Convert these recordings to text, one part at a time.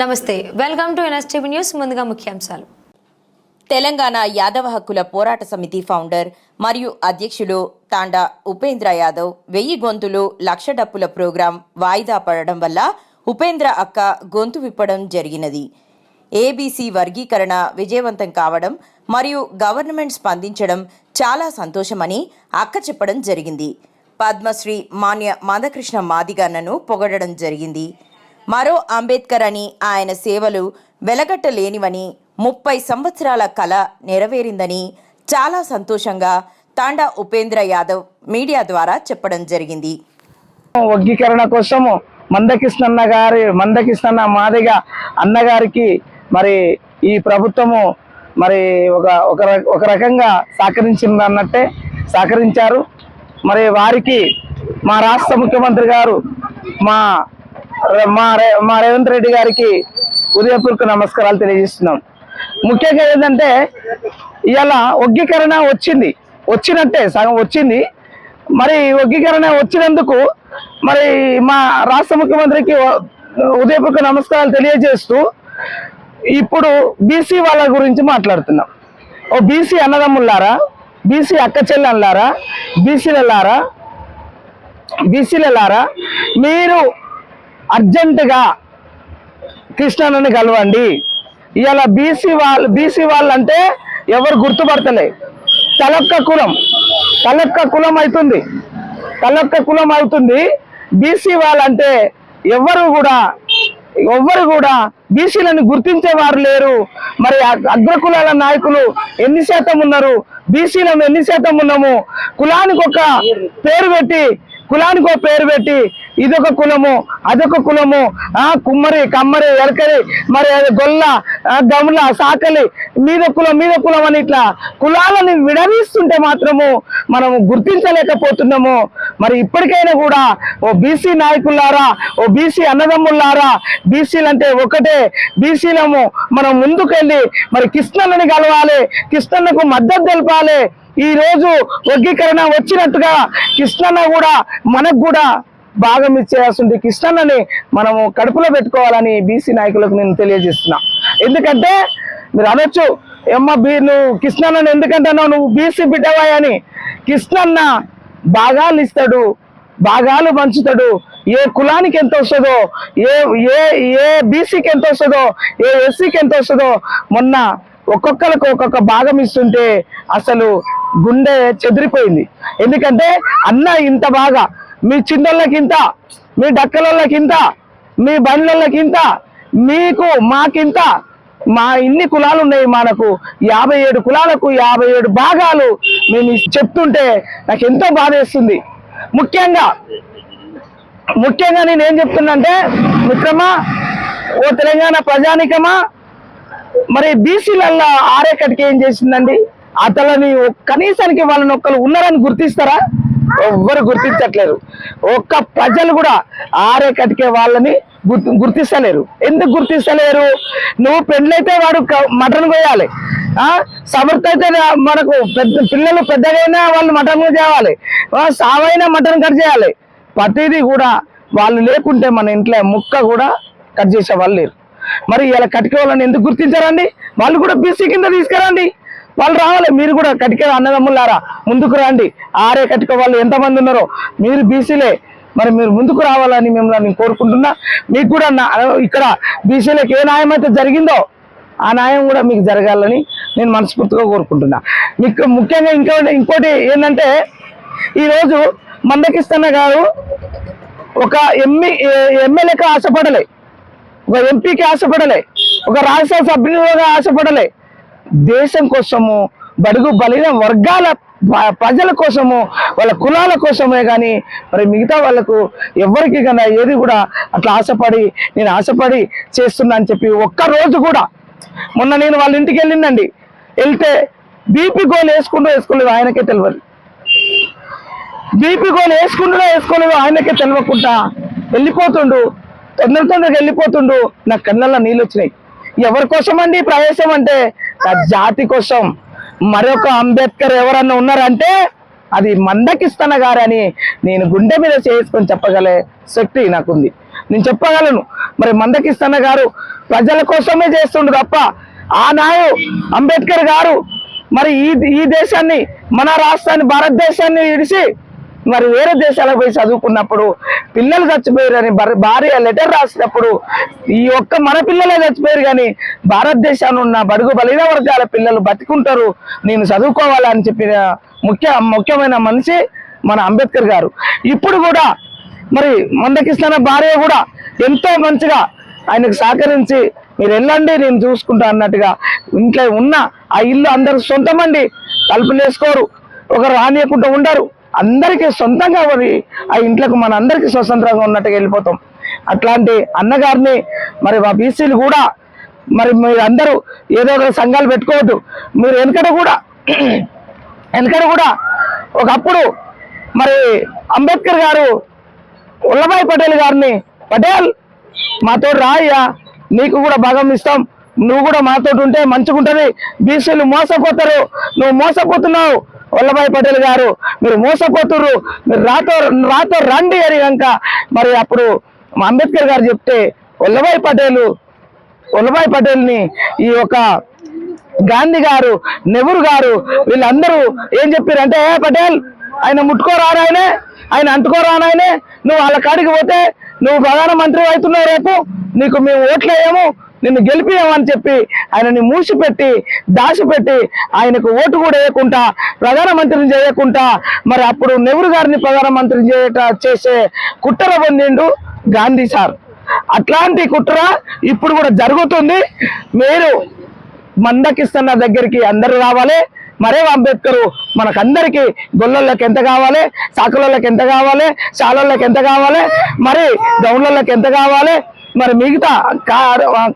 నమస్తే welcome to NSTV news ముందుగా ముఖ్యాంశాలు. తెలంగాణ యాదవ హక్కుల పోరాట సమితి ఫౌండర్ మరియు అధ్యక్షుడు తాండా ఉపేంద్ర యాదవ్ వెయ్యి గొంతులు లక్ష డప్పుల ప్రోగ్రాం వాయిదా పడడం వల్ల ఉపేంద్ర అక్క గొంతు విప్పడం జరిగినది. ఏబీసీ వర్గీకరణ విజయవంతం కావడం మరియు గవర్నమెంట్ స్పందించడం చాలా సంతోషమని అక్క చెప్పడం జరిగింది. పద్మశ్రీ మాన్య మాధకృష్ణ మాదిగన్నను పొగడడం జరిగింది. మరో అంబేద్కర్ అని ఆయన సేవలు వెలగట్టలేనివని ముప్పై సంవత్సరాల కల నెరవేరిందని చాలా సంతోషంగా తాండా ఉపేంద్ర యాదవ్ మీడియా ద్వారా చెప్పడం జరిగింది. వర్గీకరణ కోసము మందకృష్ణన్న గారి మందకృష్ణన్న మాదిగ అన్నగారికి మరి ఈ ప్రభుత్వము మరి ఒక ఒక ర- ఒక రకంగా సహకరించింది అన్నట్టే సహకరించారు. మరి వారికి మా రాష్ట్ర ముఖ్యమంత్రి గారు మా మా రే- మా రేవంత్ రెడ్డి గారికి ఉదయపూర్కు నమస్కారాలు తెలియజేస్తున్నాం. ముఖ్యంగా ఏంటంటే ఇలా వర్గీకరణ వచ్చింది. వచ్చినట్టే సగం వచ్చింది. మరి వర్గీకరణ వచ్చినందుకు మరి మా రాష్ట్ర ముఖ్యమంత్రికి ఉదయపూర్వక నమస్కారాలు తెలియజేస్తూ ఇప్పుడు బీసీ వాళ్ళ గురించి మాట్లాడుతున్నాం. ఓ బీసీ అన్నదమ్ములారా బీసీ అక్క చెల్లెళ్ళారా బీసీలలారా బీసీలలారా మీరు అర్జెంటుగా కృష్ణన్నని కలవండి. ఇలా బీసీ వాళ్ళు బీసీ వాళ్ళు అంటే ఎవరు గుర్తుపడతలే. తలొక్క కులం తలొక్క కులం అవుతుంది తలొక్క కులం అవుతుంది. బీసీ వాళ్ళంటే ఎవరు కూడా ఎవ్వరు కూడా బీసీలను గుర్తించేవారు లేరు. మరి అగ్- అగ్రకులాల నాయకులు ఎన్ని శాతం ఉన్నారు? బీసీలను ఎన్ని శాతం ఉన్నాము? కులానికి ఒక పేరు పెట్టి కులానికి ఒక పేరు పెట్టి ఇదొక కులము అదొక కులము. ఆ కుమ్మరి కమ్మరి ఎరకరి మరి అది గొల్ల ఆ, గముల సాకలి మీద కులం మీద కులం అని ఇట్లా కులాలని విడదీస్తుంటే మాత్రము మనము గుర్తించలేకపోతున్నాము. మరి ఇప్పటికైనా కూడా ఓ బీసీ నాయకులారా ఓ బీసీ అన్నదమ్ములారా బీసీలు అంటే ఒకటే. బీసీలము మనం ముందుకెళ్ళి మరి కృష్ణన్నని కలవాలి కృష్ణన్నకు మద్దతు తెలపాలి. ఈ రోజు వర్గీకరణ వచ్చినట్టుగా కృష్ణన్న కూడా మనకు కూడా భాగం ఇచ్చేయాల్సింది కృష్ణన్నని మనము కడుపులో పెట్టుకోవాలని బీసీ నాయకులకు నేను తెలియజేస్తున్నా. ఎందుకంటే మీరు అనొచ్చు ఎమ్మ బీ నువ్వు కృష్ణన్నని ఎందుకంటున్నావు? నువ్వు బీసీ బిడ్డవా అని. కృష్ణన్న భాగాలు ఇస్తాడు భాగాలు పంచుతాడు. ఏ కులానికి ఎంత వస్తుందో ఏ ఏ ఏ బీసీకి ఎంత వస్తుందో ఏ ఎస్సీకి ఎంత వస్తుందో మొన్న ఒక్కొక్కరికి ఒక్కొక్క భాగం ఇస్తుంటే అసలు గుండె చెదిరిపోయింది. ఎందుకంటే అన్న ఇంత బాగా మీ చిన్నోళ్ళకింత మీ డక్కలోళ్ళకింత మీ బండ్లకింత మీకు మాకింత మా ఇన్ని కులాలు ఉన్నాయి మనకు. యాభై ఏడు కులాలకు యాభై ఏడు భాగాలు మేము చెప్తుంటే నాకు ఎంతో బాధేస్తుంది. ముఖ్యంగా ముఖ్యంగా నేను ఏం చెప్తున్నంటే మిత్రమా ఓ తెలంగాణ ప్రజానికమా మరి బీసీలల్లో ఆరేకటికి ఏం చేసిందండి? అతలని కనీసానికి వాళ్ళని ఒక్కరు ఉన్నారని గుర్తిస్తారా? ఎవ్వరు గుర్తించట్లేరు. ఒక్క ప్రజలు కూడా ఆరే కటికే వాళ్ళని గుర్తు గుర్తిస్తలేరు. ఎందుకు గుర్తిస్తలేరు? నువ్వు పెళ్ళైతే వాడు మటన్ కోయాలి సమర్థ అయితే మనకు పెద్ద పిల్లలు పెద్దగైనా వాళ్ళు మటన్ చేయాలి. సావైనా మటన్ కట్ చేయాలి. ప్రతిదీ కూడా వాళ్ళు లేకుంటే మన ఇంట్లో ముక్క కూడా కట్ చేసే వాళ్ళు లేరు. మరి ఇలా కట్టుకోవాలని వాళ్ళని ఎందుకు గుర్తించారండి? వాళ్ళు కూడా బీసీ కింద తీసుకురండి. వాళ్ళు రావాలి మీరు కూడా కటిక అన్నదమ్ములారా ముందుకు రండి. ఆరే కటిక వాళ్ళు ఎంతమంది ఉన్నారో మీరు బీసీలే. మరి మీరు ముందుకు రావాలని మిమ్మల్ని నేను కోరుకుంటున్నా. మీకు కూడా నా ఇక్కడ బీసీలకు ఏ న్యాయం అయితే జరిగిందో ఆ న్యాయం కూడా మీకు జరగాలని నేను మనస్ఫూర్తిగా కోరుకుంటున్నా. మీకు ముఖ్యంగా ఇంకో ఇంకోటి ఏంటంటే ఈరోజు మందకిస్తన్న గారు ఒక ఎమ్మె ఎమ్మెల్యేకి ఆశపడలే. ఒక ఎంపీకి ఆశపడలే. ఒక రాజ్యసభ సభ్యులుగా ఆశపడలే. దేశం కోసము బడుగు బలిన వర్గాల ప్రజల కోసము వాళ్ళ కులాల కోసమే కానీ మరి మిగతా వాళ్ళకు ఎవరికి కన్నా ఏది కూడా అట్లా ఆశపడి నేను ఆశపడి చేస్తున్నా అని చెప్పి ఒక్క రోజు కూడా మొన్న నేను వాళ్ళ ఇంటికి వెళ్ళిందండి. వెళ్తే బీపీ గోల్ వేసుకుంటూ వేసుకోలేదు ఆయనకే తెలియదు బీపీ గోల్ వేసుకుంటున్నా వేసుకోలేదు ఆయనకే తెలియకుండా వెళ్ళిపోతుండు తొందర తొందరగా వెళ్ళిపోతుండు నా కళ్ళల్లో నీళ్ళు వచ్చినాయి. ఎవరి కోసం అండి ప్రవేశం అంటే? జాతి కోసం. మరొక అంబేద్కర్ ఎవరన్నా ఉన్నారంటే అది మందకిస్తన గారని నేను గుండె మీద చేసుకొని చెప్పగలే శక్తి నాకుంది. నేను చెప్పగలను. మరి మందకిస్తన గారు ప్రజల కోసమే చేస్తుండు తప్ప ఆనాడు అంబేద్కర్ గారు మరి ఈ ఈ దేశాన్ని మన రాష్ట్రాన్ని భారతదేశాన్ని విడిచి మరి వేరే దేశాలకు పోయి చదువుకున్నప్పుడు పిల్లలు చచ్చిపోయారని భార్య లెటర్ రాసినప్పుడు ఈ ఒక్క మన పిల్లలే చచ్చిపోయారు కానీ భారతదేశాన్ని ఉన్న బడుగు బలిన వర్గాల పిల్లలు బతికుంటారు. నేను చదువుకోవాలని చెప్పిన ముఖ్య ముఖ్యమైన మనిషి మన అంబేద్కర్ గారు. ఇప్పుడు కూడా మరి మందకిస్తున్న భార్య కూడా ఎంతో మంచిగా ఆయనకు సహకరించి మీరు వెళ్ళండి నేను చూసుకుంటా అన్నట్టుగా ఇంట్లో ఉన్న ఆ ఇల్లు అందరు సొంతమండి. తలుపులు వేసుకోరు. ఒకరు రానియకుండా ఉండరు. అందరికీ సొంతంగా అది ఆ ఇంట్లోకి మన అందరికీ స్వతంత్రంగా ఉన్నట్టుగా వెళ్ళిపోతాం. అట్లాంటి అన్నగారిని మరి మా బీసీలు కూడా మరి మీరు అందరూ ఏదో ఒక సంఘాలు పెట్టుకోవద్దు. మీరు వెనకట కూడా వెనకట కూడా ఒకప్పుడు మరి అంబేద్కర్ గారు వల్లభాయ్ పటేల్ గారిని పటేల్ మాతో రాయ్యా నీకు కూడా భాగం ఇస్తాం. నువ్వు కూడా మాతో ఉంటే మంచిగా ఉంటుంది బీసీలు మోసపోతారు. నువ్వు మోసపోతున్నావు. వల్లభాయ్ పటేల్ గారు మీరు మోసపోతురు మీరు రాతో రాతో రండి అని కనుక మరి అప్పుడు మా అంబేద్కర్ గారు చెప్తే వల్లభాయ్ పటేల్ వల్లభాయ్ పటేల్ని ఈ యొక్క గాంధీ గారు నెహ్రూ గారు వీళ్ళందరూ ఏం చెప్పారంటే "ఏ పటేల్ ఆయన ముట్టుకోరానాయనే ఆయన అంటుకోరానాయనే నువ్వు వాళ్ళ కాడికి పోతే నువ్వు ప్రధానమంత్రి అవుతున్నావు రేపు నీకు మేము ఓట్లేయము నిన్ను గెలిపియమని చెప్పి ఆయనని మూసిపెట్టి దాచిపెట్టి ఆయనకు ఓటు కూడా వేయకుండా ప్రధానమంత్రిని చేయకుండా మరి అప్పుడు నెహ్రూ గారిని ప్రధానమంత్రిని చేయట చేసే కుట్ర పొందిండు గాంధీ సార్. అట్లాంటి కుట్ర ఇప్పుడు కూడా జరుగుతుంది. మీరు మందకిస్తున్న దగ్గరికి అందరూ రావాలి. మరే అంబేద్కర్ మనకందరికి గొల్లళ్ళకి ఎంత కావాలి? సాకులకి ఎంత కావాలి? శాలళ్ళకి ఎంత కావాలి? మరి గౌన్లకి ఎంత కావాలి? మరి మిగతా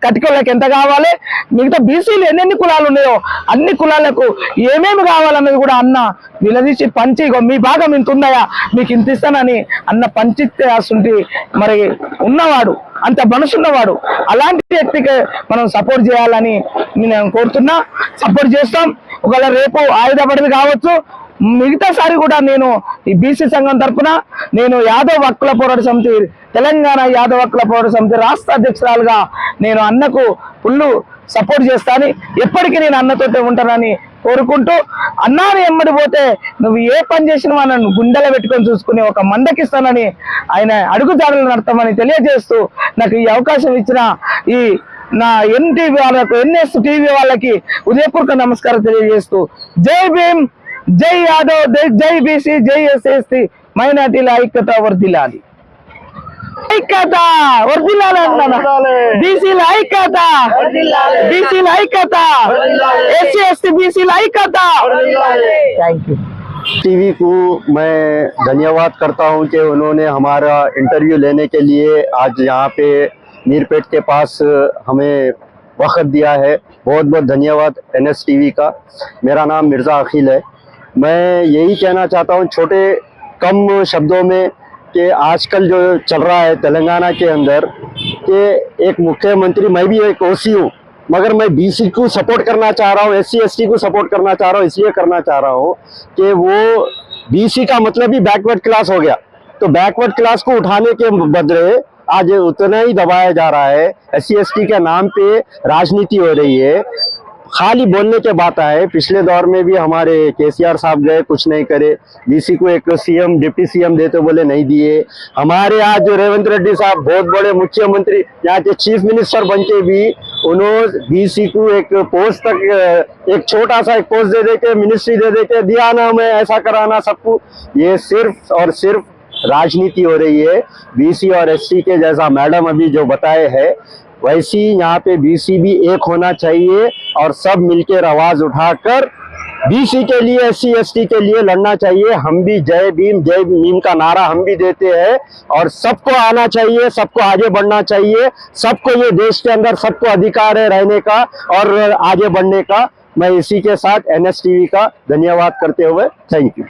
కటికలకు ఎంత కావాలి? మిగతా బీసీలు ఎన్నెన్ని కులాలు ఉన్నాయో అన్ని కులాలకు ఏమేమి కావాలన్నది కూడా అన్న విలదీసి పంచి మీ భాగం ఇంత ఉందయా మీకు ఇంత ఇస్తానని అన్న పంచిస్తుంది మరి ఉన్నవాడు అంత మనసున్నవాడు అలాంటి వ్యక్తికి మనం సపోర్ట్ చేయాలని నేను కోరుతున్నా. సపోర్ట్ చేస్తాం. ఒకవేళ రేపు ఆయుధపడింది కావచ్చు మిగతాసారి కూడా నేను ఈ బీసీ సంఘం తరఫున నేను యాదవ్ హక్కుల పోరాట సమితి తెలంగాణ యాదవ్ హక్కుల పోరాట సమితి రాష్ట్ర అధ్యక్షురాలుగా నేను అన్నకు ఫుల్లు సపోర్ట్ చేస్తాను ఎప్పటికీ నేను అన్నతోటే ఉంటానని కోరుకుంటూ అన్నాని ఎమ్మడి పోతే నువ్వు ఏ పని చేసినా నన్ను గుండెలో పెట్టుకొని చూసుకుని ఒక మందకిస్తానని ఆయన అడుగుదారులు నడతామని తెలియజేస్తూ నాకు ఈ అవకాశం ఇచ్చిన ఈ నా ఎన్టీవీ వాళ్ళకు ఎన్ఎస్ టీవీ వాళ్ళకి ఉదయపూర్వక నమస్కారం తెలియజేస్తూ. జై భీమ్! జై యాదవ్ జై- జై బీసీ జై ఎస్ఎస్టీ మైనార్టీల ఐక్యత వర్దిలాలి ఐక్యత వర్దిల్లాలి అన్నాను బీసీల ఐక్యత బీసీల ఐక్యత ఎస్సీ ఎస్టీ బీసీల ఐక్యత థ్యాంక్ యూ टीवी को मैं धन्यवाद करता हूं कि उन्होंने हमारा इंटरव्यू लेने के लिए आज यहाँ पे मीरपेट के पास हमें वक्त दिया है बहुत बहुत धन्यवाद एनएस टीवी का मेरा नाम मिर्ज़ा अखिल है मैं यही कहना चाहता हूँ, छोटे कम शब्दों में कि आजकल जो चल रहा है तेलंगाना के अंदर, कि एक मुख्यमंत्री, मैं भी एक ओसी हूँ, मगर मैं बीसी को सपोर्ट करना चाह रहा हूँ एस सी को सपोर्ट करना चाह रहा हूँ, इसलिए करना चाह रहा हूँ कि वो बीसी का मतलब ही बैकवर्ड क्लास हो गया। तो बैकवर्ड क्लास को उठाने के बदले आज उतना ही दबाया जा रहा है एस सी के नाम पे राजनीति हो रही है। खाली बोलने के बात आए। पिछले दौर में भी हमारे केसीआर साहब गए, कुछ नहीं करे। बीसी को एक सीएम, डिप्टी सीएम देते बोले नहीं दिए। हमारे आज जो रेवंत रेड्डी साहब, बहुत बड़े मुख्यमंत्री, यहाँ के चीफ मिनिस्टर बन के भी, उन्होंने बीसी को एक पोस्ट तक, एक छोटा सा एक पोस्ट दे दे के, मिनिस्ट्री दे दे के दिया ना हमें, ऐसा कराना सबको। ये सिर्फ़ और सिर्फ़ राजनीति हो रही है। बीसी और एससी के जैसा मैडम अभी जो बताए हैं वैसी यहाँ पे बीसी भी एक होना चाहिए और सब मिलकर आवाज़ उठाकर बीसी के लिए एस सी के लिए लड़ना चाहिए। हम भी जय भीम जय भीम का नारा हम भी देते हैं और सबको आना चाहिए, सबको आगे बढ़ना चाहिए, सबको ये देश के अंदर सबको अधिकार है रहने का और आगे बढ़ने का। मैं इसी के साथ एनएस टीवी का धन्यवाद करते हुए थैंक यू